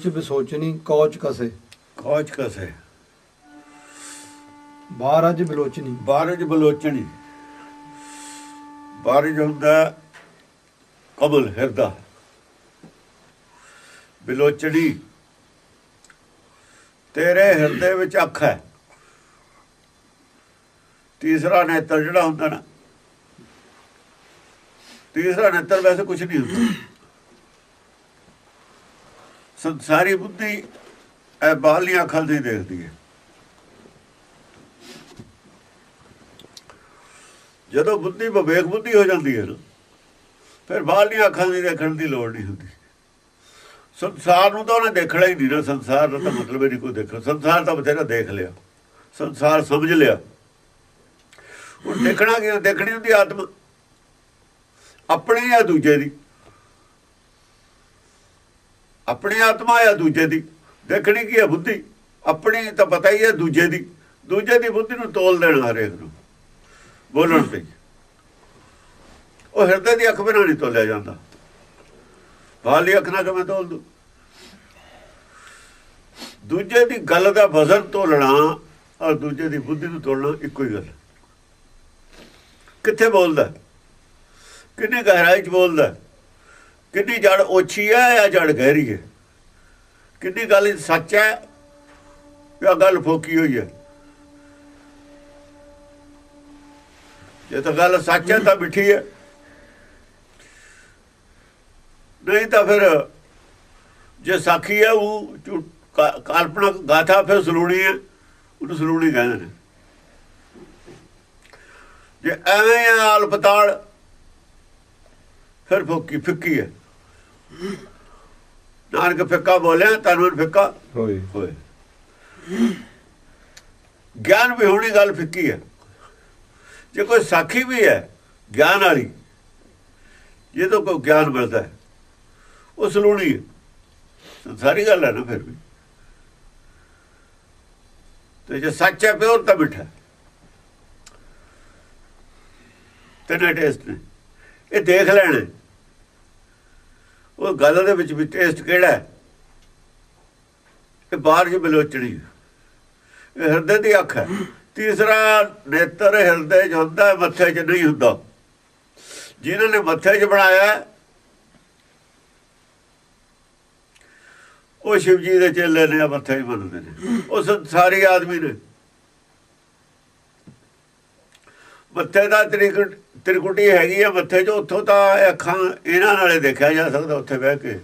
ਚ ਵਿਸੋਚਨੀ ਕੌਚ ਕਸੇ। ਖੋਜ ਕਸੇ। ਬਾਹਰ ਅੱਜ ਬਿਲੋਚਨੀ। ਬਾਰਜ ਬਲੋਚਣੀ ਬਾਰਜ ਹੁੰਦਾ ਕਬਲ ਹਿਰਦਾ। ਬਿਲੋਚਣੀ ਤੇਰੇ ਹਿਰਦੇ ਵਿੱਚ ਅੱਖ ਹੈ। ਤੀਸਰਾ ਨੇਤਰ ਜਿਹੜਾ ਹੁੰਦਾ ਨਾ। ਤੀਸਰਾ ਨੇਤਰ ਵੈਸੇ ਕੁਝ ਨਹੀਂ ਹੁੰਦਾ। ਸੰਸਾਰੀ ਬੁੱਧੀ ਇਹ ਬਾਹਲੀਆਂ ਅੱਖਾਂ ਦੀ ਦੇਖਦੀ ਹੈ। ਜਦੋਂ ਬੁੱਧੀ ਵਿਵੇਕ ਬੁੱਧੀ ਹੋ ਜਾਂਦੀ ਹੈ ਨਾ, ਫਿਰ ਬਾਹਰਲੀਆਂ ਅੱਖਾਂ ਦੀ ਦੇਖਣ ਦੀ ਲੋੜ ਨਹੀਂ ਹੁੰਦੀ। ਸੰਸਾਰ ਨੂੰ ਤਾਂ ਉਹਨੇ ਦੇਖਣਾ ਹੀ ਨਹੀਂ ਨਾ, ਸੰਸਾਰ ਦਾ ਤਾਂ ਮਤਲਬ ਹੀ ਨਹੀਂ ਕੋਈ ਦੇਖਣਾ। ਸੰਸਾਰ ਤਾਂ ਬਥੇਰਾ ਦੇਖ ਲਿਆ। ਸੰਸਾਰ ਸਮਝ ਲਿਆ। ਉਹ ਦੇਖਣਾ ਕੀ ਦੇਖਣੀ ਹੁੰਦੀ ਆਤਮਾ। ਆਪਣੀ ਜਾਂ ਦੂਜੇ ਦੀ। ਆਪਣੀ ਆਤਮਾ ਜਾਂ ਦੂਜੇ ਦੀ, ਦੇਖਣੀ ਕੀ ਹੈ ਬੁੱਧੀ? ਆਪਣੀ ਤਾਂ ਪਤਾ ਹੀ ਹੈ ਦੂਜੇ ਦੀ ਦੂਜੇ ਦੀ ਬੁੱਧੀ ਨੂੰ ਤੋਲ ਦੇਣਾ ਹਰੇਕ ਨੂੰ ਬੋਲਣ ਤੇ। ਉਹ ਹਿਰਦੇ ਦੀ ਅੱਖ ਬਿਨਾਂ ਨਹੀਂ ਤੋਲਿਆ ਜਾਂਦਾ। ਬਾਹਲੀ ਅੱਖ ਨਾਲ ਕਿਵੇਂ ਤੋਲ ਦੂ? ਦੂਜੇ ਦੀ ਗੱਲ ਦਾ ਵਜ਼ਨ ਤੋਲਣਾ ਔਰ ਦੂਜੇ ਦੀ ਬੁੱਧੀ ਨੂੰ ਤੋਲਣਾ ਇੱਕੋ ਹੀ ਗੱਲ। ਕਿੱਥੇ ਬੋਲਦਾ? ਕਿੰਨੀ ਗਹਿਰਾਈ 'ਚ ਬੋਲਦਾ? ਕਿੰਨੀ ਜੜ ਓਛੀ ਹੈ ਜਾਂ ਜੜ ਗਹਿਰੀ ਹੈ? ਕਿੰਨੀ ਗੱਲ ਸੱਚ ਹੈ ਜਾਂ ਗੱਲ ਫੋਕੀ ਹੋਈ ਹੈ? ਜੇ ਤਾਂ ਗੱਲ ਸੱਚ ਹੈ ਤਾਂ ਮਿੱਠੀ ਹੈ। ਨਹੀਂ ਤਾਂ ਫਿਰ ਜੇ ਸਾਖੀ ਹੈ, ਉਹ ਝੂ- ਕਾ- ਗਾਥਾ ਫਿਰ ਸਲੂਣੀ ਹੈ। ਉਹਨੂੰ ਸਲੂਣੀ ਕਹਿੰਦੇ ਨੇ। ਜੇ ਐਵੇਂ ਆ, ਆਲਪਤਾਲ, ਫਿਰ ਫੋਕੀ, ਫਿੱਕੀ ਹੈ। ਨਾਨਕ ਫਿੱਕਾ ਬੋਲਿਆ ਤਨਵਰ ਫਿੱਕਾ। ਹੋਏ। ਹੋਏ। ਗਿਆਨ ਵੀ ਹੋਣੀ ਗੱਲ ਫਿੱਕੀ ਹੈ। ਜੇ ਕੋਈ ਸਾਖੀ ਵੀ ਹੈ ਗਿਆਨ ਵਾਲੀ ਜੇ ਤੋਂ ਕੋਈ ਗਿਆਨ ਮਿਲਦਾ ਹੈ ਉਹ ਸਲੂਣੀ ਹੈ। ਸਾਰੀ ਗੱਲ ਹੈ ਨਾ ਫਿਰ ਵੀ। ਤੇ ਜੇ ਸੱਚ ਹੈ ਪਿਓਰ ਤਾਂ ਮਿੱਠਾ ਹੈ। ਤਿੰਨੇ ਟੇਸਟ ਨੇ। ਇਹ ਦੇਖ ਲੈਣਾ। ਉਹ ਗੱਲ ਦੇ ਵਿੱਚ ਵੀ ਟੇਸਟ ਕਿਹੜਾ ਹੈ? ਇਹ ਬਾਹਰ ਜੀ ਬਲੋਚਣੀ। ਹੈ। ਇਹ ਹਿਰਦੇ ਦੀ ਅੱਖ ਹੈ। ਤੀਸਰਾ ਨੇਤਰ ਹਿਰਦੇ 'ਚ ਹੁੰਦਾ ਮੱਥੇ 'ਚ ਨਹੀਂ ਹੁੰਦਾ। ਜਿਨ੍ਹਾਂ ਨੇ ਮੱਥੇ 'ਚ ਬਣਾਇਆ ਉਹ ਸ਼ਿਵ ਜੀ ਦੇ ਚੇਲੇ ਨੇ ਮੱਥੇ 'ਚ ਮੰਨਦੇ ਨੇ। ਉਹ ਸਾਰੇ ਆਦਮੀ ਨੇ। ਮੱਥੇ ਦਾ ਤ੍ਰਿਕੁਟ ਤ੍ਰਿਕੁਟੀ ਹੈਗੀ ਹੈ ਮੱਥੇ 'ਚ ਉੱਥੋਂ ਤਾਂ ਇਹ ਅੱਖਾਂ ਇਹਨਾਂ ਨਾਲੇ ਦੇਖਿਆ ਜਾ ਸਕਦਾ ਉੱਥੇ ਬਹਿ ਕੇ।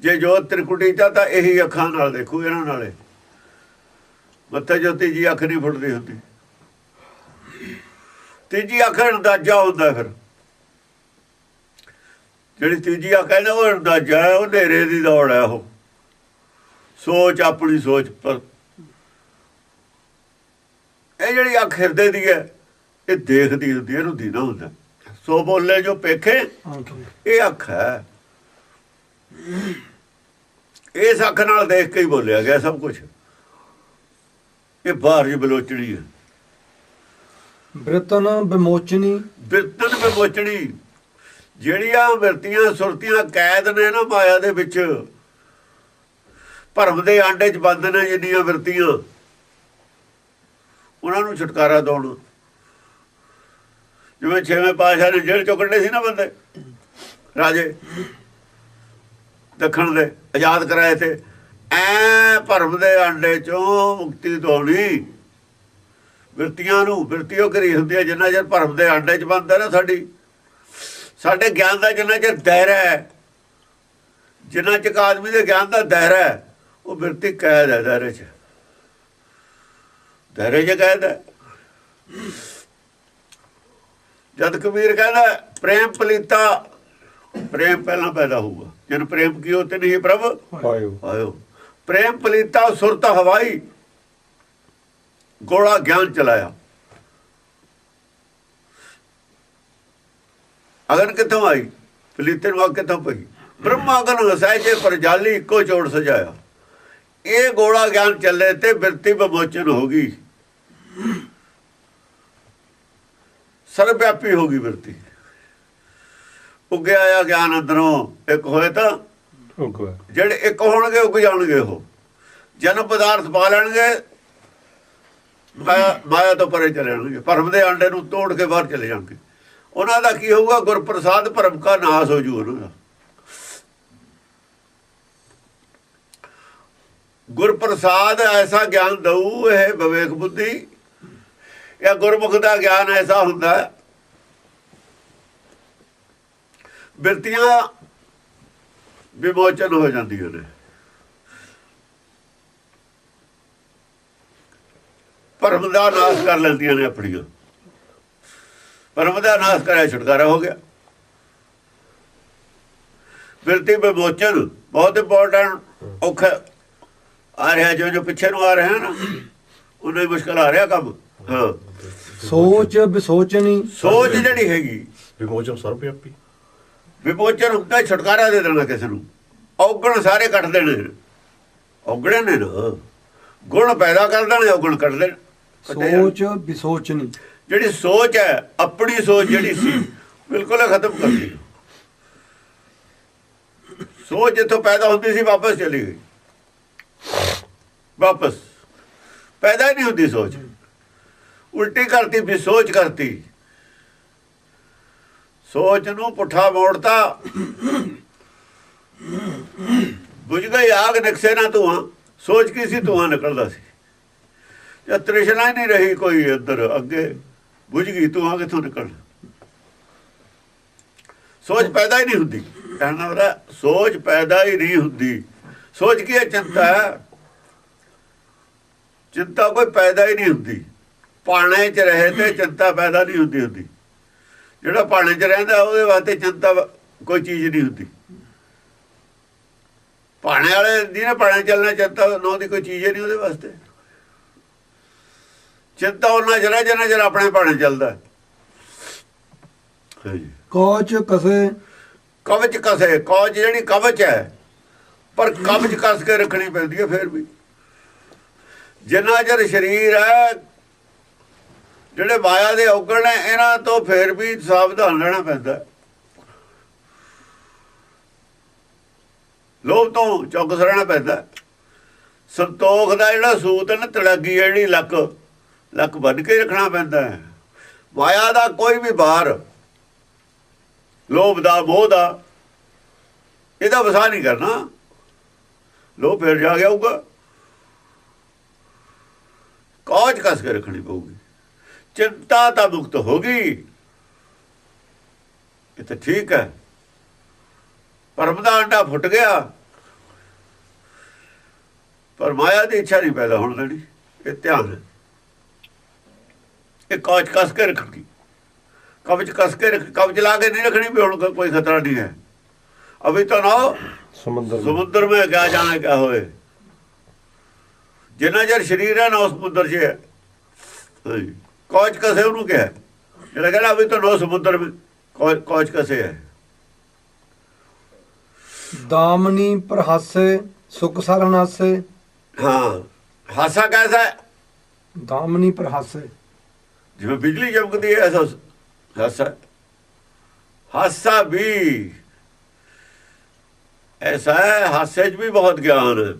ਜੇ ਜੋ ਤ੍ਰਿਕੁਟੀ ਚ ਤਾਂ ਇਹੀ ਅੱਖਾਂ ਨਾਲ ਦੇਖੂ ਇਹਨਾਂ ਨਾਲੇ। ਮੱਥੇ 'ਚੋਂ ਤੀਜੀ ਅੱਖ ਨਹੀਂ ਫੁੱਟਦੀ ਹੁੰਦੀ। ਤੀਜੀ ਅੱਖ ਅੰਦਾਜ਼ਾ ਹੁੰਦਾ ਫਿਰ। ਜਿਹੜੀ ਤੀਜੀ ਅੱਖ ਹੈ ਨਾ, ਉਹ ਅੰਦਾਜ਼ਾ ਹੈ, ਉਹ ਹਨੇਰੇ ਦੀ ਦੌੜ ਹੈ ਉਹ। ਸੋਚ, ਆਪਣੀ ਸੋਚ ਪਰ। ਇਹ ਜਿਹੜੀ ਅੱਖ ਹਿਰਦੇ ਦੀ ਹੈ ਇਹ ਦੇਖਦੀ ਹੁੰਦੀ ਇਹਨੂੰ ਦੀਨਾ ਹੁੰਦਾ। ਸੋ ਬੋਲੇ ਜੋ ਪੇਖੇ ਇਹ ਅੱਖ ਹੈ। ਇਸ ਅੱਖ ਨਾਲ ਦੇਖ ਕੇ ਹੀ ਬੋਲਿਆ ਗਿਆ ਸਭ ਕੁਝ ਇਹ ਬਾਹਰ ਜੀ ਬਲੋਚੜੀ ਹੈ। ਬ੍ਰਿਤਨ ਵਿਮੋਚਨੀ। ਬਿਰਤਨ ਬਮੋਚਣੀ ਜਿਹੜੀਆਂ ਬਿਰਤੀਆਂ ਸੁਰਤੀਆਂ ਕੈਦ ਨੇ ਨਾ ਮਾਇਆ ਦੇ ਵਿੱਚ ਭਰਮ ਦੇ ਆਂਡੇ 'ਚ ਬੰਦ ਨੇ ਜਿੰਨੀਆਂ ਬਿਰਤੀਆਂ। ਉਹਨਾਂ ਨੂੰ ਛੁਟਕਾਰਾ ਦਿਵਾਉਣਾ ਜਿਵੇਂ ਛੇਵੇਂ ਪਾਸ਼ਾ ਨੇ ਜੇਲ੍ਹ ਚੋਂ ਕੱਢੇ ਸੀ ਨਾ ਬੰਦੇ, ਰਾਜੇ, ਦੱਖਣ ਦੇ, ਆਜ਼ਾਦ ਕਰਾਏ ਤੇ, ਐ ਭਰਮ ਦੇ ਆਂਡੇ ਚੋਂ ਮੁਕਤੀ ਦਿਵਾਉਣੀ। ਬਿਰਤੀਆਂ ਨੂੰ ਬਿਰਤੀਓ ਕਰੀ ਹੁੰਦੀ ਹੈ, ਜਿੰਨਾ ਚਿਰ ਭਰਮ ਦੇ ਆਂਡੇ 'ਚ ਬੰਦਾ ਨਾ ਸਾਡੀ। ਸਾਡੇ ਗਿਆਨ ਦਾ ਜਿੰਨਾ ਚਿਰ ਦਾਇਰਾ ਹੈ, ਜਿੰਨਾ ਚਿਰ ਆਦਮੀ ਦੇ ਗਿਆਨ ਦਾ ਦਾਇਰਾ ਹੈ, ਉਹ ਬਿਰਤੀ ਕੈਦ ਹੈ ਦਾਇਰੇ 'ਚ। ਦਾਇਰੇ 'ਚ ਕੈਦ ਹੈ। ਜਦ ਕਬੀਰ ਕਹਿੰਦਾ ਪ੍ਰੇਮ ਪਲੀਤਾ। ਪ੍ਰੇਮ ਪਹਿਲਾਂ ਪੈਦਾ ਹੋਊਗਾ। ਜਨ ਪ੍ਰੇਮ ਕੀਓ ਤੇ ਨਹੀਂ ਪ੍ਰਭ ਆਇਓ। ਆਇਓ। ਪ੍ਰੇਮ ਪਲੀਤਾ ਸੁਰਤ ਹਵਾਈ ਗੋਲਾ ਗਿਆਨ ਚਲਾਇਆ। ਅਗਨ ਕਿੱਥੋਂ ਆਈ? ਪਲੀਤੇ ਨੂੰ ਅੱਗ ਕਿੱਥੋਂ ਪਈ? ਬ੍ਰਹਮਾ ਅਗਨ ਵਸਾਇ ਜੇ ਪਰ ਜਾਲੀ ਇੱਕੋ ਚੋੜ ਸਜਾਇਆ। ਇਹ ਗੋਲਾ ਗਿਆਨ ਚੱਲੇ ਤੇ ਬਿਰਤੀ ਬਮੋਚਨ ਹੋ ਗਈ। ਸਰਵ ਹੋ ਗਈ ਬਿਰਤੀ ਉੱਗਿਆ ਆ ਗਿਆਨ ਅੰਦਰੋਂ ਇੱਕ ਹੋਏ ਤਾਂ ਜਿਹੜੇ ਇੱਕ ਹੋਣਗੇ ਉੱਗ ਜਾਣਗੇ ਉਹ। ਜਨਮ ਪਦਾਰਥ ਪਾ ਲੈਣਗੇ ਮਾਇਆ ਤੋਂ ਪਰੇ ਚਲੇ ਜਾਣਗੇ। ਭਰਮ ਦੇ ਆਂਡੇ ਨੂੰ ਤੋੜ ਕੇ ਬਾਹਰ ਚਲੇ ਜਾਣਗੇ। ਉਹਨਾਂ ਦਾ ਕੀ ਹੋਊਗਾ? ਗੁਰਪ੍ਰਸਾਦ ਭਰਮ ਕਾ ਨਾਸ ਹੋ ਜੂ ਉਹਨਾਂ ਦਾ। ਗੁਰਪ੍ਰਸਾਦ ਐਸਾ ਗਿਆਨ ਦਊ ਇਹ ਵਿਵੇਕ ਬੁੱਧੀ। ਇਹ ਗੁਰਮੁਖ ਦਾ ਗਿਆਨ ਐਸਾ ਹੁੰਦਾ ਹੈ। ਬਿਰਤੀਆਂ ਵਿਮੋਚਨ ਹੋ ਜਾਂਦੀਆਂ ਨੇ। ਭਰਮ ਦਾ ਨਾਸ਼ ਕਰ ਲੈਂਦੀਆਂ ਨੇ ਆਪਣੀਆਂ। ਭਰਮ ਦਾ ਨਾਸ਼ ਕਰਿਆ ਛੁਟਕਾਰਾ ਹੋ ਗਿਆ। ਬਿਰਤੀ ਵਿਮੋਚਨ ਬਹੁਤ ਇੰਪੋਰਟੈਂਟ ਔਖਾ ਆ ਰਿਹਾ ਜੋ ਜੋ ਪਿੱਛੇ ਨੂੰ ਆ ਰਿਹਾ ਨਾ ਉਹਨਾਂ ਹੀ ਮੁਸ਼ਕਲ ਆ ਰਿਹਾ ਕੰਮ। ਹਾਂ। ਸੋਚ ਵਿਸੋਚਨੀ ਸੋਚ ਜਿਹੜੀ ਹੈਗੀ। ਵਿਮੋਚਨ ਸਰਵ ਵਿਆਪੀ ਵਿਮੋਚਨ ਹੁੰਦਾ ਛੁਟਕਾਰਾ ਦੇ ਦੇਣਾ ਕਿਸੇ ਨੂੰ। ਔਗਣ ਸਾਰੇ ਕੱਟ ਦੇਣੇ। ਔਗਣੇ ਨੇ ਨਾ। ਗੁਣ ਪੈਦਾ ਕਰ ਦੇਣੇ ਔਗਣ ਕੱਟ ਦੇਣ। ਸੋਚ ਵਿਸੋਚਨੀ ਜਿਹੜੀ ਸੋਚ ਹੈ ਆਪਣੀ ਸੋਚ ਜਿਹੜੀ ਸੀ ਬਿਲਕੁਲ ਖਤਮ ਕਰ ਦਿੱਤੀ। ਸੋਚ ਜਿੱਥੋਂ ਪੈਦਾ ਹੁੰਦੀ ਸੀ ਵਾਪਸ ਚਲੀ ਗਈ। ਵਾਪਸ। ਪੈਦਾ ਹੀ ਨਹੀਂ ਹੁੰਦੀ ਸੋਚ। ਉਲਟੀ ਕਰਤੀ ਵੀ ਸੋਚ ਕਰਤੀ। ਸੋਚ ਨੂੰ ਪੁੱਠਾ ਮੋੜਤਾ। ਬੁਝ ਗਈ ਆਗ ਨਕਸ਼ੇ ਨਾ ਧੂਆਂ। ਸੋਚ ਕੀ ਸੀ? ਧੂਆਂ ਨਿਕਲਦਾ ਸੀ। ਜਾਂ ਤ੍ਰਿਸ਼ਨਾ ਹੀ ਨਹੀਂ ਰਹੀ ਕੋਈ ਅੰਦਰ ਅੱਗੇ। ਬੁਝ ਗਈ, ਧੂਆਂ ਕਿੱਥੋਂ ਨਿਕਲ ਸੋਚ ਪੈਦਾ ਹੀ ਨਹੀਂ ਹੁੰਦੀ। ਕਹਿਣਾ ਉਹਦਾ ਸੋਚ ਪੈਦਾ ਹੀ ਨਹੀਂ ਹੁੰਦੀ। ਸੋਚ ਕੀ ਹੈ? ਚਿੰਤਾ ਚਿੰਤਾ ਕੋਈ ਪੈਦਾ ਹੀ ਨਹੀਂ ਹੁੰਦੀ। ਪਾਣੇ 'ਚ ਰਹੇ ਤੇ ਚਿੰਤਾ ਪੈਦਾ ਨਹੀਂ ਹੁੰਦੀ ਹੁੰਦੀ। ਜਿਹੜਾ ਪਾਣੇ 'ਚ ਰਹਿੰਦਾ ਉਹਦੇ ਵਾਸਤੇ ਚਿੰਤਾ ਕੋਈ ਚੀਜ਼ ਨਹੀਂ ਹੁੰਦੀ। ਪਾਣੇ ਵਾਲੇ ਜਿਹਨੇ ਪਾਣੇ 'ਚ ਚੱਲਣਾ ਚਿੰਤਾ ਨੋ ਦੀ ਕੋਈ ਚੀਜ਼ ਨਹੀਂ ਉਹਦੇ ਵਾਸਤੇ। ਚਿੰਤਾ ਉਹਨਾਂ ਜਰਾ ਜਨਾ ਜਰਾ ਆਪਣੇ ਪਾਣੇ ਚੱਲਦਾ। ਕੌਚ ਕਸੇ। ਕਵਚ ਕਸੇ ਕੌਚ ਜਿਹੜੀ ਕਵਚ ਹੈ ਪਰ ਕਵਚ ਕਸ ਕੇ ਰੱਖਣੀ ਪੈਂਦੀ ਹੈ ਫਿਰ ਵੀ। ਜਿੰਨਾ ਚਿਰ ਸਰੀਰ ਹੈ ਜਿਹੜੇ ਮਾਇਆ ਦੇ ਔਗਣ ਨੇ, ਇਹਨਾਂ ਤੋਂ ਫਿਰ ਵੀ ਸਾਵਧਾਨ ਰਹਿਣਾ ਪੈਂਦਾ ਲੋਭ ਤੋਂ ਚੌਕਸ ਰਹਿਣਾ ਪੈਂਦਾ ਸੰਤੋਖ ਦਾ ਜਿਹੜਾ ਸੂਤ ਨਾ, ਤੜਾਗੀ ਜਿਹੜੀ ਲੱਕ ਲੱਕ ਬੰਨ ਕੇ ਰੱਖਣਾ ਪੈਂਦਾ ਹੈ। ਮਾਇਆ ਦਾ ਕੋਈ ਵੀ ਬਾਹਰ, ਲੋਭ ਦਾ, ਮੋਹ ਦਾ, ਇਹਦਾ ਵਸਾ ਨਹੀਂ ਕਰਨਾ। ਲੋਭ ਫਿਰ ਜਾ ਗਿਆ ਹੋਊਗਾ ਕੌਚ ਕਸ ਕੇ ਰੱਖਣੀ ਪਊਗੀ। ਚਿੰਤਾ ਤਾਂ ਮੁਕਤ ਹੋ ਗਈ। ਇਹ ਤਾਂ ਠੀਕ ਹੈ। ਪਰਮ ਦਾ ਅੰਡਾ ਫੁੱਟ ਗਿਆ। ਪਰ ਮਾਇਆ ਦੀ ਇੱਛਾ ਨਹੀਂ ਪੈਦਾ ਹੋਣ ਦੇਣੀ। ਇਹ ਧਿਆਨ ਇਹ ਕੌਚ ਕਸ ਕੇ ਰੱਖਣੀ। ਕਬਜ ਕਸ ਕੇ ਰੱਖ ਕਬਜ ਲਾ ਕੇ ਨਹੀਂ ਰੱਖਣੀ ਵੀ ਹੁਣ ਕੋਈ ਖਤਰਾ ਨਹੀਂ ਹੈ। ਅਭੀ ਤਾਂ ਨਾ ਸਮੁੰਦਰ ਸਮੁੰਦਰ ਮੇ ਗਿਆ ਜਾਣਾ ਕਿਆ ਹੋਏ ਜਿੰਨਾ ਜਰ ਸ਼ਰੀਰ ਹੈ ਨਾ ਉਸ ਸਮੁੰਦਰ 'ਚ ਹੈ ਕੌਚ ਕਸੇ ਉਹਨੂੰ ਕਿਹਾ? ਜਿਹੜਾ ਕਹਿੰਦਾ ਅਭੀ ਤਾਂ ਨੋ ਸਮੁੰਦਰ ਕੌਚ ਕਸੇ ਹੈ। ਦਾਮਨੀ ਪ੍ਰਹਾਸੇ ਸੁਖ ਸਰਨਾਸੇ ਹਾਂ ਹਾਸਾ ਕੈਸਾ ਹੈ? ਦਾਮਨੀ ਪ੍ਰਹਾਸੇ। ਜਿਵੇਂ ਬਿਜਲੀ ਚਮਕਦੀ ਹੈ ਐਸਾ ਹਾਸਾ। ਹਾਸਾ ਵੀ ਐਸਾ ਹੈ ਹਾਸੇ 'ਚ ਵੀ ਬਹੁਤ ਗਿਆਨ ਹੈ।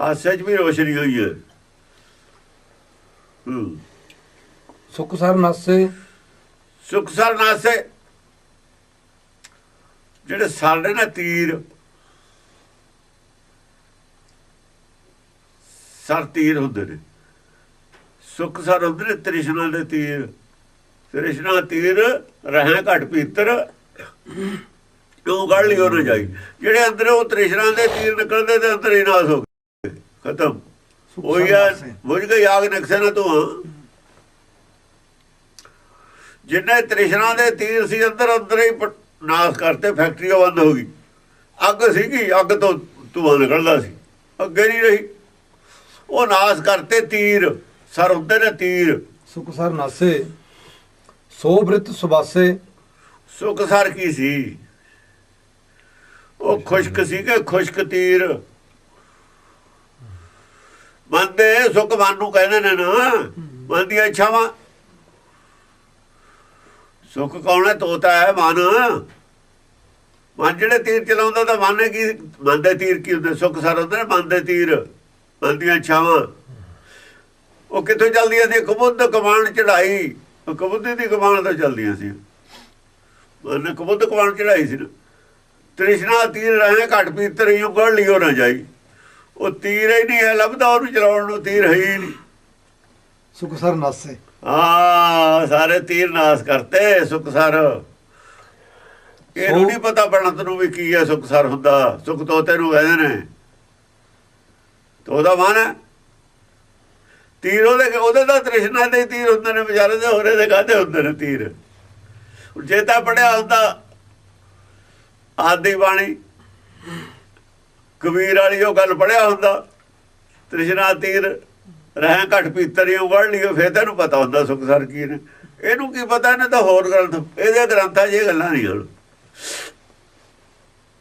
ਹਾਸੇ 'ਚ ਵੀ ਰੋਸ਼ਨੀ ਹੋਈ ਹੈ। ਹੂੰ। ਸੁਖ ਸਰਨਾਸੇ ਸੁਖ ਸਰ ਨਾਸੇ। ਜਿਹੜੇ ਸਾਡੇ ਨਾ ਤੀਰ ਸਰ ਤੀਰ ਹੁੰਦੇ ਨੇ। ਸੁਖ ਸਰ ਹੁੰਦੇ ਨੇ ਤ੍ਰਿਸ਼ਨਾ ਦੇ ਤੀਰ। ਤ੍ਰਿਸ਼ਨਾ ਤੀਰ ਰਹਿ ਘਟ ਪੀਤਰ। ਤੂੰ ਗੜ ਲਿਓ ਨਾ ਜਾਈ। ਜਿਹੜੇ ਅੰਦਰ ਉਹ ਤ੍ਰਿਸ਼ਨਾ ਦੇ ਤੀਰ ਨਿਕਲਦੇ ਤੇ ਅੰਦਰ ਹੀ ਨਾਸ ਹੋ ਗਏ। ਖਤਮ। ਯਾਰ ਸਰਨਾਸੇ। ਬੁਝ ਗਈ ਆਗ ਨਕਸ਼ੇ ਨਾ ਤੂੰ ਜਿੰਨੇ ਤ੍ਰਿਸ਼ਨਾ ਦੇ ਤੀਰ ਸੀ ਅੰਦਰ ਅੰਦਰ ਹੀ ਨਾਸ ਕਰਤੇ ਫੈਕਟਰੀ ਬੰਦ ਹੋ ਗਈ। ਅੱਗ ਸੀਗੀ ਅੱਗ ਤੋਂ ਧੂਆਂ ਨਿਕਲਦਾ ਸੀ। ਅੱਗੇ ਨਹੀਂ ਰਹੀ। ਉਹ ਨਾਸ ਕਰਤੇ ਤੀਰ ਸਰ ਹੁੰਦੇ ਨੇ ਤੀਰ। ਸੁਖ ਸਰਨਾਸੇ ਸੋਭ੍ਰਿਤ ਸੁਬਾਸੇ। ਸੁੱਕ ਸਰ ਕੀ ਸੀ? ਉਹ ਖੁਸ਼ਕ ਸੀ ਕਿ ਖੁਸ਼ਕ ਤੀਰ। ਮਨ ਦੇ ਸੁੱਖ ਮਨ ਨੂੰ ਕਹਿੰਦੇ ਨੇ ਨਾ ਮਨ ਦੀਆਂ ਇੱਛਾਵਾਂ। ਸੁੱਖ ਕੌਣ ਹੈ? ਤੋਤਾ ਹੈ ਮਨ। ਮਨ ਜਿਹੜੇ ਤੀਰ ਚਲਾਉਂਦਾ ਤਾਂ ਮਨ ਕੀ? ਮਨ ਦੇ ਤੀਰ ਕੀ ਹੁੰਦੇ? ਸੁੱਖ ਸਰ ਹੁੰਦੇ ਨੇ ਮਨ ਦੇ ਤੀਰ। ਮਨ ਦੀਆਂ ਛਾਵਾਂ। ਉਹ ਕਿੱਥੋਂ ਚੱਲਦੀਆਂ ਸੀ? ਕਬੁੱਧ ਕਮਾਨ ਚੜਾਈ ਉਹ ਕਬੁੱਧੀ ਦੀ ਕਮਾਨ ਤੋਂ ਚੱਲਦੀਆਂ ਸੀ। ਮਨ ਕਬੁੱਧ ਕਮਾਨ ਚੜਾਈ ਸੀ ਨਾ। ਤ੍ਰਿਸ਼ਨਾ ਤੀਰ ਰਹੇ ਘਟ ਪੀਤਰ ਹੀ ਗੜ ਲਿਓ ਨਾ ਜਾਈ। ਉਹ ਤੀਰ ਹੀ ਨਹੀਂ ਹੈ, ਲੱਭਦਾ ਉਹਨੂੰ ਚਲਾਉਣ ਨੂੰ, ਤੀਰ ਹੈ ਹੀ ਨਹੀਂ। ਸੁਖ ਸਰ ਨਾਸੇ। ਆ ਸਾਰੇ ਤੀਰ ਨਾਸ ਕਰਤੇ ਸੁਖਸਰ ਇਹਨੂੰ ਸੋ- ਨਹੀਂ ਪਤਾ ਬਣਤ ਨੂੰ ਵੀ ਕੀ ਹੈ ਸੁਖਸਰ ਹੁੰਦਾ। ਸੁਖ ਤੋਤੇ ਨੂੰ ਕਹਿੰਦੇ ਨੇ। ਤੋ ਉਹਦਾ ਮਨ ਹੈ। ਤੀਰ ਉਹਦੇ ਉਹਦੇ ਦਾ ਤ੍ਰਿਸ਼ਨਾ ਦੇ ਤੀਰ ਹੁੰਦੇ ਨੇ ਵਿਚਾਰੇ ਦੇ ਹੋਰੇ ਦੇ ਕਾਹਦੇ ਹੁੰਦੇ ਨੇ ਤੀਰ? ਜੇ ਤਾਂ ਪੜਿਆ ਹੁੰਦਾ ਆਦੀ ਬਾਣੀ ਕਬੀਰ ਵਾਲੀ ਉਹ ਗੱਲ ਪੜਿਆ ਹੁੰਦਾ ਤ੍ਰਿਸ਼ਨਾ ਤੀਰ। ਰਹਿ ਘਟ ਪੀਤਰੀ ਉਗੜ ਲਿਓ ਫੇਰ ਤੈਨੂੰ ਪਤਾ ਹੁੰਦਾ ਸੁਖ ਸਰ ਕੀ ਨੇ। ਇਹਨੂੰ ਕੀ ਪਤਾ ਇਹਨੇ ਤਾਂ ਹੋਰ ਗ੍ਰੰਥ, ਇਹਦੇ ਗ੍ਰੰਥਾਂ 'ਚ ਇਹ ਗੱਲਾਂ ਨਹੀਂ ਹਨ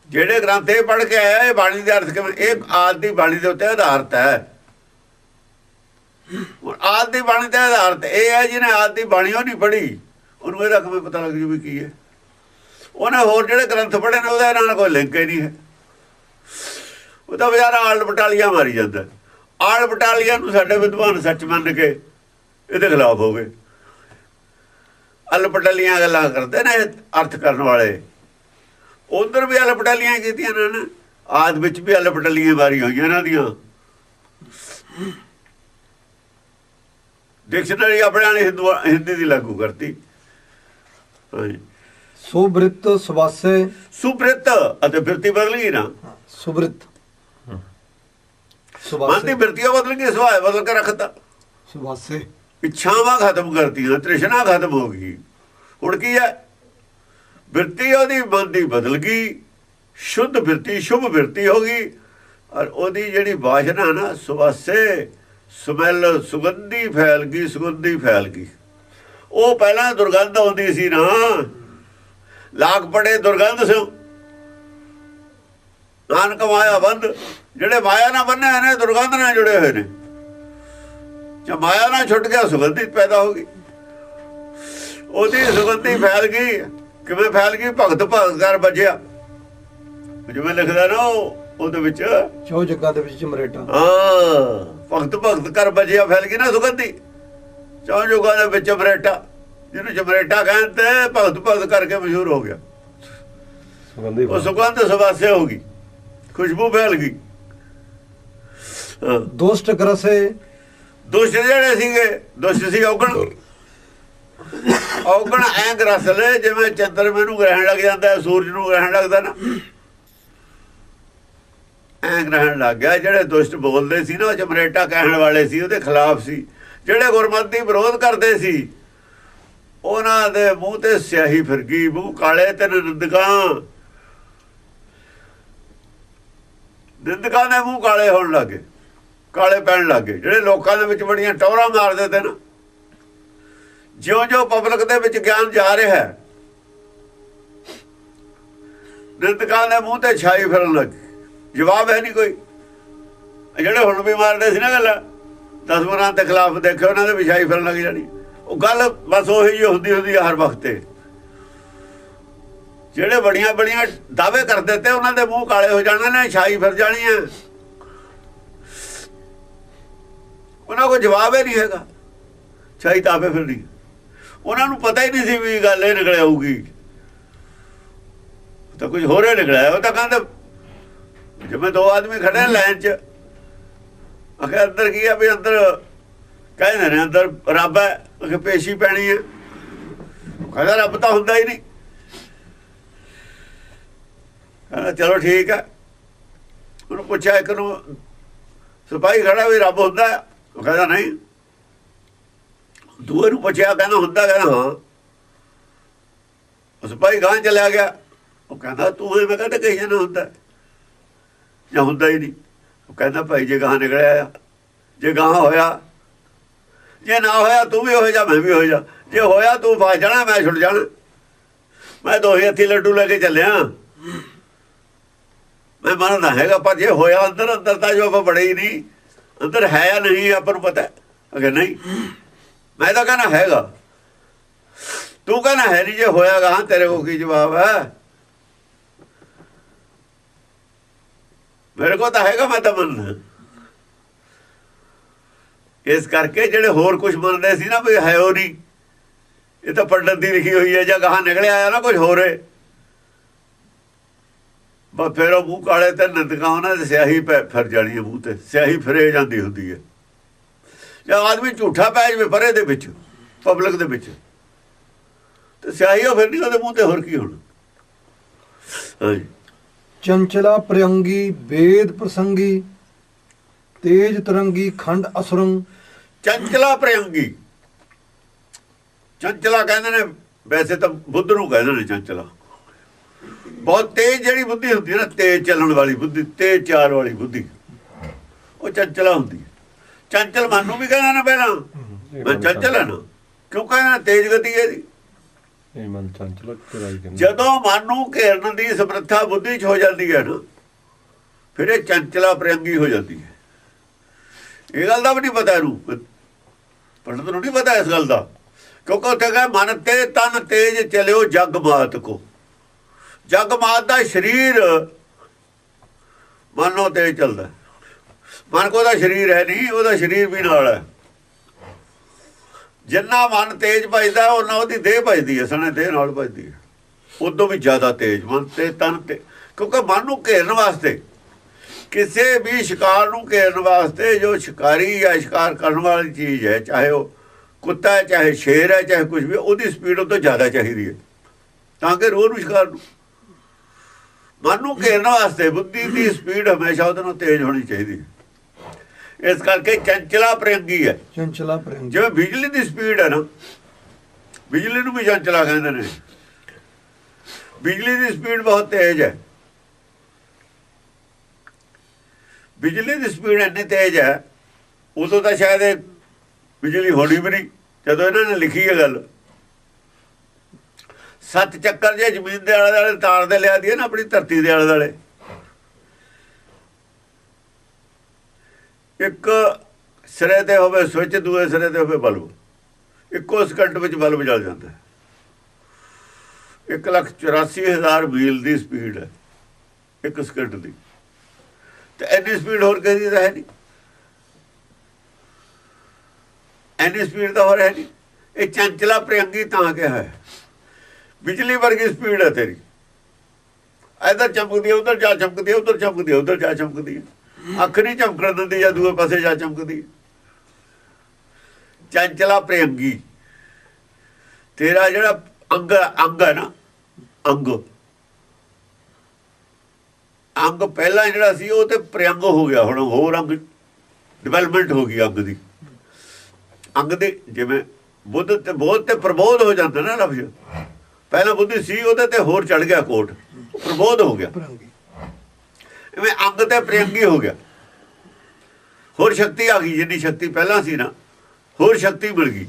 ਜਿਹੜੇ ਗ੍ਰੰਥ ਇਹ ਪੜ੍ਹ ਕੇ ਆਇਆ, ਇਹ ਬਾਣੀ ਦੇ ਅਰਥ ਕਿਵੇਂ? ਇਹ ਆਦ ਦੀ ਬਾਣੀ ਦੇ ਉੱਤੇ ਆਧਾਰਿਤ ਹੈ। ਹੁਣ ਆਦ ਦੀ ਬਾਣੀ ਤੇ ਆਧਾਰਿਤ ਇਹ ਹੈ ਜਿਹਨੇ ਆਦ ਦੀ ਬਾਣੀ ਉਹ ਨਹੀਂ ਪੜ੍ਹੀ, ਉਹਨੂੰ ਇਹਦਾ ਕਿਵੇਂ ਪਤਾ ਲੱਗ ਜੂ ਵੀ ਕੀ ਹੈ। ਉਹਨੇ ਹੋਰ ਜਿਹੜੇ ਗ੍ਰੰਥ ਪੜ੍ਹੇ ਨੇ, ਉਹਦਾ ਨਾਲ ਕੋਈ ਲਿੰਕ ਹੀ ਨਹੀਂ ਹੈ। ਉਹ ਤਾਂ ਵਿਚਾਰਾ ਆਲ ਬਟਾਲੀਆਂ ਮਾਰੀ ਜਾਂਦਾ। ਆਲ ਬਟਾਲੀਆਂ ਨੂੰ ਸਾਡੇ ਵਿਦਵਾਨ ਸੱਚ ਮੰਨ ਕੇ ਇਹਦੇ ਖਿਲਾਫ ਹੋ ਗਏ। ਅਲ ਬਟਾਲੀਆਂ ਗੱਲਾਂ ਕਰਦੇ ਨੇ ਅਰਥ ਕਰਨ ਵਾਲੇ। ਉਧਰ ਵੀ ਅਲ ਬਟਾਲੀਆਂ ਕੀਤੀਆਂ ਨੇ। ਆਦ ਵਿੱਚ ਵੀ ਅਲ ਬਟਾਲੀਆਂ ਮਾਰੀ ਹੋਈਆਂ ਇਹਨਾਂ ਦੀਆਂ। ਡਿਕਸ਼ਨਰੀ ਆਪਣੇ ਹਿੰਦੂ ਹਿੰਦੀ ਦੀ ਲਾਗੂ ਕਰਤੀ। ਸੁਬ੍ਰਿਤ ਸੁਵਾਸੇ। ਸੁਬ੍ਰਿਤ ਅਤੇ ਬਿਰਤੀ ਬਦਲ ਨਾ। ਸੁਬ੍ਰਿਤ ਦੀ ਸੁਵਾਸੇ ਬਿਰਤੀਆਂ ਬਦਲ ਗਈ ਸੁਭਾਅ ਬਦਲ ਕੇ ਰੱਖਤਾ। ਸੁਵਾਸੇ ਇੱਛਾਵਾਂ ਖਤਮ ਕਰਤੀਆਂ ਤ੍ਰਿਸ਼ਨਾ ਖਤਮ ਹੋ ਗਈ। ਹੁਣ ਕੀ ਹੈ? ਬਿਰਤੀ ਉਹਦੀ ਮਨ ਦੀ ਬਦਲ ਗਈ। ਸ਼ੁੱਧ ਬਿਰਤੀ ਸ਼ੁਭ ਬਿਰਤੀ ਹੋ ਗਈ। ਔਰ ਉਹਦੀ ਜਿਹੜੀ ਬਾਸ਼ਨਾ ਨਾ ਸੁਵਾਸੇ ਸਮੈਲ ਸੁਗੰਧੀ ਫੈਲ ਗਈ ਸੁਗੰਧੀ ਫੈਲ ਗਈ। ਉਹ ਪਹਿਲਾਂ ਦੁਰਗੰਧ ਆਉਂਦੀ ਸੀ ਨਾ। ਲਾਗ ਪੜੇ ਦੁਰਗੰਧ ਸਿਓ ਨਾਨਕ ਮਾਇਆ ਬੰਦ। ਜਿਹੜੇ ਮਾਇਆ ਨਾਲ ਬੰਨੇ ਹੋਏ ਨੇ ਦੁਰਗੰਧ ਨਾਲ ਜੁੜੇ ਹੋਏ ਨੇ। ਜੇ ਮਾਇਆ ਨਾਲ ਛੁੱਟ ਗਿਆ ਸੁਗੰਧੀ ਪੈਦਾ ਹੋ ਗਈ। ਉਹਦੀ ਸੁਗੰਧੀ ਫੈਲ ਗਈ ਕਿਵੇਂ ਫੈਲ ਗਈ? ਭਗਤ ਭਗਤ ਕਰ ਬਜਿਆ ਜਿਵੇਂ ਲਿਖਦਾ ਨਾ ਉਹ ਉਹਦੇ ਵਿੱਚ। ਚੌ ਜੱਗਾ ਦੇ ਵਿੱਚ ਚਮਰੇਟਾ। ਹਾਂ ਭਗਤ ਭਗਤ ਕਰ ਬਜਿਆ ਫੈਲ ਗਈ ਨਾ ਸੁਗੰਧੀ। ਚੌਂ ਜੁਗਾਂ ਦੇ ਵਿੱਚ ਚਮਰੇਟਾ। ਜਿਹਨੂੰ ਚਮਰੇਟਾ ਕਹਿੰਦੇ ਭਗਤ ਭਗਤ ਕਰਕੇ ਮਸ਼ਹੂਰ ਹੋ ਗਿਆ। ਸੁਗੰਧੀ ਉਹ ਸੁਗੰਧ ਸਵਾਸੇ ਹੋ ਗਈ। ਖੁਸ਼ਬੂ ਫੈਲ ਗਈ। ਦੁਸ਼ਟ ਦੋਸਤ ਦੁਸ਼ਟ ਜਿਹੜੇ ਸੀਗੇ ਦੁਸ਼ਟ ਸੀ ਔਗਣ। ਔਗਣ ਐਂ ਗਰਸਲੇ ਜਿਵੇਂ ਚੰਦਰਮੇ ਨੂੰ ਗ੍ਰਹਿਣ ਲੱਗ ਜਾਂਦਾ, ਸੂਰਜ ਨੂੰ ਗ੍ਰਹਿਣ ਲੱਗਦਾ ਨਾ। ਐਂ ਗ੍ਰਹਿਣ ਲੱਗ ਗਿਆ, ਜਿਹੜੇ ਦੁਸ਼ਟ ਬੋਲਦੇ ਸੀ ਨਾ, ਉਹ ਚਮਰੇਟਾ ਕਹਿਣ ਵਾਲੇ ਸੀ, ਉਹਦੇ ਖਿਲਾਫ ਸੀ। ਜਿਹੜੇ ਗੁਰਮਤਿ ਦੀ ਵਿਰੋਧ ਕਰਦੇ ਸੀ, ਉਹਨਾਂ ਦੇ ਮੂੰਹ ਤੇ ਸਿਆਹੀ ਫਿਰ ਗਈ ਮੂੰਹ ਕਾਲੇ ਤੇ ਨਿੰਦਕਾਂ। ਨਿੰਦਕਾਂ ਦੇ ਮੂੰਹ ਕਾਲੇ ਹੋਣ ਲੱਗੇ ਕਾਲੇ ਪੈਣ ਲੱਗੇ ਜਿਹੜੇ ਲੋਕਾਂ ਦੇ ਵਿੱਚ ਬੜੀਆਂ ਟੌਰਾਂ ਮਾਰਦੇ ਤੇ ਨਾ, ਜਿਉਂ-ਜਿਉਂ ਪਬਲਿਕ ਦੇ ਵਿੱਚ ਗਿਆਨ ਜਾ ਰਿਹਾ ਹੈ ਨਿੰਦਕਾਂ ਦੇ ਮੂੰਹ ਤੇ ਛਾਈ ਫਿਰਨ ਲੱਗੀ ਜਵਾਬ ਹੈ ਨਹੀਂ ਕੋਈ। ਜਿਹੜੇ ਹੁਣ ਵੀ ਮਾਰਦੇ ਸੀ ਨਾ ਗੱਲ ਦਸਵਰਾਂ ਦੇ ਖਿਲਾਫ ਦੇਖਿਓ ਉਹਨਾਂ ਦੇ ਵਿਛਾਈ ਫਿਰਨ ਲੱਗ ਜਾਣੀ। ਉਹ ਗੱਲ ਬਸ ਉਹੀ ਜਿਹੀ ਹੁੰਦੀ ਹੁੰਦੀ ਆ ਹਰ ਵਕਤ ਤੇ। ਜਿਹੜੇ ਬੜੀਆਂ ਬੜੀਆਂ ਦਾਅਵੇ ਕਰਦੇ ਤੇ ਉਹਨਾਂ ਦੇ ਮੂੰਹ ਕਾਲੇ ਹੋ ਜਾਣੇ ਨੇ, ਛਾਈ ਫਿਰ ਜਾਣੀ ਹੈ। ਉਹਨਾਂ ਜਵਾਬ ਹੀ ਨਹੀਂ ਹੈਗਾ। ਛਾਈ ਫਿਰ ਫਿਰਦੀ ਉਹਨਾਂ ਨੂੰ ਪਤਾ ਹੀ ਨਹੀਂ ਸੀ ਵੀ ਗੱਲ ਇਹ ਨਿਕਲ ਆਊਗੀ। ਤਾਂ ਕੁਝ ਹੋਰ ਹੀ ਨਿਕਲਿਆ ਉਹ ਤਾਂ ਕਹਿੰਦੇ, ਜਿਵੇਂ ਦੋ ਆਦਮੀ ਖੜੇ ਨੇ ਲਾਈਨ 'ਚ ਅਖੇ ਅੰਦਰ ਕੀ ਆ ਵੀ ਅੰਦਰ ਕਹਿੰਦੇ ਨੇ ਅੰਦਰ ਰੱਬ ਹੈ ਅਖੇ ਪੇਸ਼ੀ ਪੈਣੀ ਹੈ। ਕਹਿੰਦਾ ਰੱਬ ਤਾਂ ਹੁੰਦਾ ਹੀ ਨਹੀਂ। ਕਹਿੰਦਾ ਚਲੋ ਠੀਕ ਹੈ। ਉਹਨੂੰ ਪੁੱਛਿਆ ਇੱਕ ਨੂੰ, ਸਿਪਾਹੀ ਖੜਾ ਵੀ ਰੱਬ ਹੁੰਦਾ ਹੈ? ਉਹ ਕਹਿੰਦਾ ਨਹੀਂ। ਦੂਏ ਨੂੰ ਪੁੱਛਿਆ ਕਹਿੰਦਾ ਹੁੰਦਾ ਕਹਿੰਦਾ ਹਾਂ। ਉਸ ਭਾਈ ਗਾਂ ਚਲਿਆ ਗਿਆ। ਉਹ ਕਹਿੰਦਾ ਤੂੰ ਇਹ ਮੈਂ ਕਹਿੰਦਾ ਕਹੀ ਜਾਣਾ ਹੁੰਦਾ। ਜਾਂ ਹੁੰਦਾ ਹੀ ਨਹੀਂ। ਉਹ ਕਹਿੰਦਾ ਭਾਈ ਜੇ ਗਾਂ ਨਿਕਲਿਆ ਆ ਜੇ ਗਾਂ ਹੋਇਆ ਜੇ ਨਾ ਹੋਇਆ ਤੂੰ ਵੀ ਹੋ ਜਾ ਮੈਂ ਵੀ ਹੋ ਜਾ ਜੇ ਹੋਇਆ ਤੂੰ ਫਸ ਜਾਣਾ ਮੈਂ ਛੁੱਟ ਜਾਣਾ। ਮੈਂ ਦੋਹੇ ਹੱਥੀ ਲੱਡੂ ਲੈ ਕੇ ਚੱਲਿਆ। ਮੈਂ ਮੰਨਦਾ ਹੈਗਾ ਪਰ ਜੇ ਹੋਇਆ ਅੰਦਰ ਅੰਦਰ ਤਾਂ ਜੋ ਆਪਾਂ ਬੜੇ ਹੀ ਨਹੀਂ। ਅੰਦਰ ਹੈ ਜਾਂ ਨਹੀਂ ਆਪਾਂ ਨੂੰ ਪਤਾ ਹੈ। ਅਗੇ ਨਹੀਂ। ਮੈਂ ਤਾਂ ਕਹਣਾ ਹੈਗਾ। ਤੂੰ ਕਹਣਾ ਹੈ ਨਹੀਂ ਜੇ ਹੋਇਆਗਾ, ਹਾਂ, ਤੇਰੇ ਕੋ ਕੀ ਜਵਾਬ ਹੈ? ਮੇਰੇ ਕੋ ਤਾਂ ਹੈਗਾ, ਮੈਂ ਤਾਂ ਮੰਨਦਾ। ਇਸ ਕਰਕੇ ਜਿਹੜੇ ਹੋਰ ਕੁਝ ਮੰਨਦੇ ਸੀ ਨਾ, ਵੀ ਹੈ ਹੋ ਨਹੀਂ। ਇਹ ਤਾਂ ਪੰਡਤ ਦੀ ਲਿਖੀ ਹੋਈ ਹੈ, ਜਾਂ ਗਾਹ ਨਿਕਲਿਆ ਆ ਨਾ ਕੁਝ ਹੋਰ ਹੈ ਬਸ ਫਿਰ ਉਹ ਮੂੰਹ ਕਾਲੇ ਤੇ ਨੰਦਕਾਂ ਉਹਨਾਂ ਦੇ ਸਿਆਹੀ ਪੈ ਫਿਰ ਜਾਣੀ ਹੈ ਮੂੰਹ ਤੇ ਸਿਆਹੀ ਫਿਰੇ ਜਾਂਦੀ ਹੁੰਦੀ ਹੈ। ਜਾਂ ਆਦਮੀ ਝੂਠਾ ਪੈ ਜਾਵੇ ਪਰੇ ਦੇ ਵਿੱਚ ਪਬਲਿਕ ਦੇ ਵਿੱਚ। ਤੇ ਸਿਆਹੀ ਉਹ ਫਿਰ ਨਹੀਂ ਉਹਦੇ ਮੂੰਹ ਤੇ ਹੋਰ ਕੀ ਹੋਣਾ। ਹਾਂਜੀ ਚੰਚਲਾ ਪ੍ਰਿਯੰਗੀ ਵੇਦ ਪ੍ਰਸੰਗੀ ਤੇਜ ਤਰੰਗੀ ਖੰਡ ਅਸੁਰੰ ਚੰਚਲਾ ਪ੍ਰਿਯੰਗੀ ਚੰਚਲਾ ਕਹਿੰਦੇ ਨੇ ਵੈਸੇ ਤਾਂ ਬੁੱਧ ਨੂੰ ਕਹਿੰਦੇ ਨੇ ਚੰਚਲਾ। ਬਹੁਤ ਤੇਜ਼ ਜਿਹੜੀ ਬੁੱਧੀ ਹੁੰਦੀ ਹੈ ਨਾ ਤੇਜ਼ ਚੱਲਣ ਵਾਲੀ ਬੁੱਧੀ ਤੇਜ਼ ਚਾਲ ਵਾਲੀ ਬੁੱਧੀ। ਉਹ ਚੰਚਲਾ ਹੁੰਦੀ ਹੈ। ਚੰਚਲ ਮਨ ਨੂੰ ਵੀ ਕਹਿੰਦੇ ਨੇ ਪਹਿਲਾਂ ਮੈਂ ਚੰਚਲ ਹਾਂ ਨਾ। ਕਿਉਂ ਕਹਿੰਦੇ? ਤੇਜ਼ ਗਤੀ ਹੈ ਜੀ ਇਹ ਮਨ ਚੰਚਲ ਜਦੋਂ ਮਨ ਨੂੰ ਘੇਰਨ ਦੀ ਸਮਰੱਥਾ ਬੁੱਧੀ 'ਚ ਹੋ ਜਾਂਦੀ ਹੈ ਨਾ ਫਿਰ ਇਹ ਚੰਚਲਾ ਪ੍ਰਿਯੰਗੀ ਹੋ ਜਾਂਦੀ ਹੈ। ਇਹ ਗੱਲ ਦਾ ਵੀ ਨਹੀਂ ਪਤਾ ਇਹਨੂੰ। ਪੰਡਤ ਨੂੰ ਨਹੀਂ ਪਤਾ ਇਸ ਗੱਲ ਦਾ। ਕਿਉਂਕਿ ਉੱਥੇ ਕਹੇ ਮਨ ਤੇ ਤਨ ਤੇਜ ਚਲਿਓ ਜਗ ਮਾਤ ਕੋ। ਜਗਮਾਤ ਦਾ ਸਰੀਰ ਮਨੋਂ ਤੇ ਚੱਲਦਾ। ਮਨ ਕੋ ਦਾ ਸਰੀਰ ਹੈ ਨਹੀਂ, ਉਹਦਾ ਸਰੀਰ ਵੀ ਨਾਲ ਹੈ। ਜਿੰਨਾ ਮਨ ਤੇਜ ਭਜਦਾ ਉਹਨਾਂ ਉਹਦੀ ਦੇਹ ਭਜਦੀ ਹੈ, ਸਣੇ ਦੇਹ ਨਾਲ ਭਜਦੀ ਹੈ। ਉਦੋਂ ਵੀ ਜ਼ਿਆਦਾ ਤੇਜ਼, ਮਨ ਤੇ ਤਨ ਤੇ, ਕਿਉਂਕਿ ਮਨ ਨੂੰ ਘੇਰਨ ਵਾਸਤੇ, ਕਿਸੇ ਵੀ ਸ਼ਿਕਾਰ ਨੂੰ ਘੇਰਨ ਵਾਸਤੇ ਜੋ ਸ਼ਿਕਾਰੀ ਜਾਂ ਸ਼ਿਕਾਰ ਕਰਨ ਵਾਲੀ ਚੀਜ਼ ਹੈ, ਚਾਹੇ ਉਹ ਕੁੱਤਾ ਹੈ, ਚਾਹੇ ਸ਼ੇਰ ਹੈ, ਚਾਹੇ ਕੁਝ ਵੀ ਉਹਦੀ ਸਪੀਡ ਉਹ ਤੋਂ ਜ਼ਿਆਦਾ ਚਾਹੀਦੀ ਹੈ। ਤਾਂ ਕਿ ਰੋਹ ਨੂੰ ਸ਼ਿਕਾਰ ਨੂੰ। ਮਨ ਨੂੰ ਘੇਰਨ ਵਾਸਤੇ ਬੁੱਧੀ ਦੀ ਸਪੀਡ ਹਮੇਸ਼ਾ ਉਹਦੇ ਨਾਲ ਤੇਜ਼ ਹੋਣੀ ਚਾਹੀਦੀ ਹੈ। ਇਸ ਕਰਕੇ ਚੰਚਲਾ ਪ੍ਰਯੰਗੀ ਹੈ। ਚੰਚਲਾ ਪ੍ਰਿਯੰਗੀ। ਜਿਵੇਂ ਬਿਜਲੀ ਦੀ ਸਪੀਡ ਹੈ ਨਾ ਬਿਜਲੀ ਨੂੰ ਵੀ ਚੰਚਲਾ ਕਹਿੰਦੇ ਨੇ। ਬਿਜਲੀ ਦੀ ਸਪੀਡ ਬਹੁਤ ਤੇਜ਼ ਹੈ। ਬਿਜਲੀ ਦੀ ਸਪੀਡ ਇੰਨੀ ਤੇਜ਼ ਹੈ ਉਦੋਂ ਤਾਂ ਸ਼ਾਇਦ ਬਿਜਲੀ ਹੋਣੀ ਵੀ ਨਹੀਂ ਜਦੋਂ ਇਹਨਾਂ ਨੇ ਲਿਖੀ ਹੈ ਗੱਲ। ਸੱਤ ਚੱਕਰ ਜੇ ਜ਼ਮੀਨ ਦੇ ਆਲੇ ਦੁਆਲੇ ਤਾਰ ਦੇ ਲਿਆ ਦੀਏ ਨਾ ਆਪਣੀ ਧਰਤੀ ਦੇ ਆਲੇ ਦੁਆਲੇ। ਇੱਕ ਸਿਰੇ ਤੇ ਹੋਵੇ ਸਵਿਚ, ਦੂਏ ਸਿਰੇ ਤੇ ਹੋਵੇ ਬਲਬ। ਇੱਕੋ ਸਕਿੰਟ ਵਿੱਚ ਬਲਬ ਜਲ ਜਾਂਦਾ। ਹੈ 184000 ਮੀਲ ਦੀ ਸਪੀਡ ਹੈ, ਇੱਕ ਸਕਿੰਟ ਦੀ। ਤੇ ਐਨੀ ਸਪੀਡ ਹੋਰ ਕਿਸੇ ਦੀ ਤਾਂ ਹੈ ਨਹੀਂ। ਐਨੀ ਸਪੀਡ ਤਾਂ ਹੋਰ ਹੈ ਨਹੀਂ। ਇਹ ਚੰਚਲਾ ਪ੍ਰਿਯੰਗੀ ਤਾਂ ਕਿਹਾ ਹੈ। ਬਿਜਲੀ ਵਰਗੀ ਸਪੀਡ ਹੈ ਤੇਰੀ। ਇਧਰ ਚਮਕਦੀ ਹੈ, ਉਧਰ ਜਾ ਚਮਕਦੀ ਹੈ, ਉਧਰ ਚਮਕਦੀ ਹੈ, ਉਧਰ ਜਾ ਚਮਕਦੀ ਹੈ। ਅੱਖ ਨਹੀਂ ਚਮਕਣ ਦਿੰਦੀ ਜਾਂ ਦੂਏ ਪਾਸੇ ਜਾ ਚਮਕਦੀ ਚੰਚਲਾ ਪ੍ਰਿਯੰਗੀ ਤੇਰਾ ਜਿਹੜਾ ਅੰਗ ਅੰਗ ਹੈ ਨਾ, ਅੰਗ। ਅੰਗ ਪਹਿਲਾਂ ਜਿਹੜਾ ਸੀ, ਉਹ ਤੇ ਪ੍ਰਿਯੰਗ ਹੋ ਗਿਆ, ਹੁਣ ਹੋਰ ਅੰਗ ਡਿਵੈਲਪਮੈਂਟ ਹੋ ਗਈ ਅੰਗ ਦੀ। ਅੰਗ ਦੇ ਜਿਵੇਂ ਬੁੱਧ ਤੇ ਬੋਧ ਤੇ ਪ੍ਰਬੋਧ ਹੋ ਜਾਂਦਾ ਨਾ ਲਫ਼ਜ਼। ਪਹਿਲਾਂ ਬੁੱਧੀ ਸੀ ਉਹਦੇ ਤੇ ਹੋਰ ਚੜ ਗਿਆ ਕੋਟ। ਪ੍ਰਬੋਧ ਹੋ ਗਿਆ। ਐਵੇਂ ਅੰਗ ਤੇ ਪ੍ਰਿਯੰਗੀ ਹੋ ਗਿਆ। ਹੋਰ ਸ਼ਕਤੀ ਆ ਗਈ ਜਿੰਨੀ ਸ਼ਕਤੀ ਪਹਿਲਾਂ ਸੀ ਨਾ ਹੋਰ ਸ਼ਕਤੀ ਮਿਲ ਗਈ।